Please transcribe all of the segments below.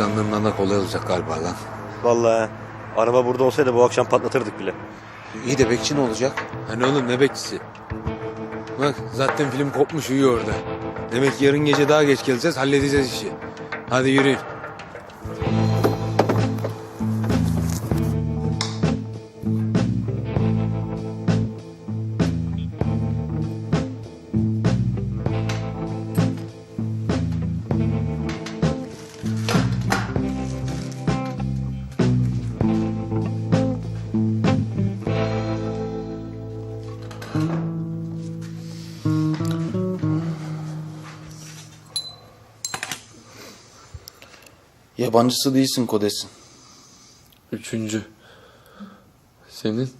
sana da kolay olacak galiba lan. Vallahi araba burada olsaydı bu akşam patlatırdık bile. İyi de bekçi ne olacak? Hani oğlum ne bekçisi? Bak zaten film kopmuş uyuyor orada. Demek ki yarın gece daha geç geleceğiz halledeceğiz işi. Hadi yürüyün. Yabancısı değilsin Kodes'in. Üçüncü. Senin?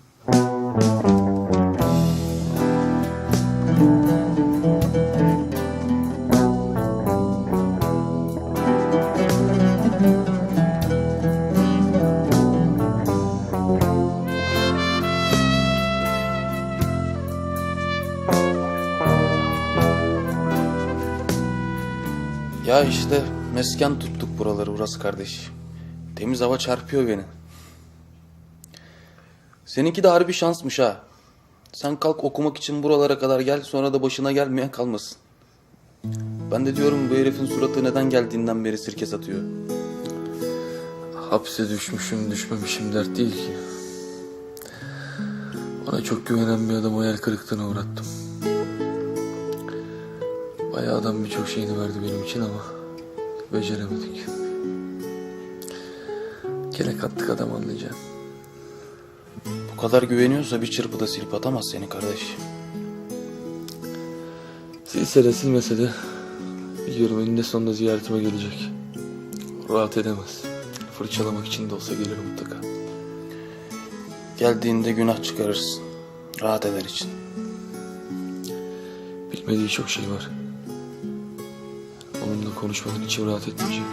Ya işte mesken tuttuk buraları burası kardeş. Temiz hava çarpıyor beni. Seninki de harbi şansmış ha. Sen kalk okumak için buralara kadar gel sonra da başına gelmeyen kalmasın. Ben de diyorum bu herifin suratı neden geldiğinden beri sirke satıyor. Hapse düşmüşüm düşmemişim dert değil ki. Bana çok güvenen bir adamı hayal kırıklığına uğrattım. Bayağı adam birçok şeyini verdi benim için ama beceremedik. Kelek attık adam anlayacağım. Bu kadar güveniyorsa bir çırpıda silip atamaz seni kardeş. Silse de silmese de biliyorum eninde sonunda ziyaretime gelecek. Rahat edemez. Fırçalamak için de olsa gelir mutlaka. Geldiğinde günah çıkarırsın. Rahat eder için. Bilmediği çok şey var. Onunla konuşmadan içim rahat etmeyecek.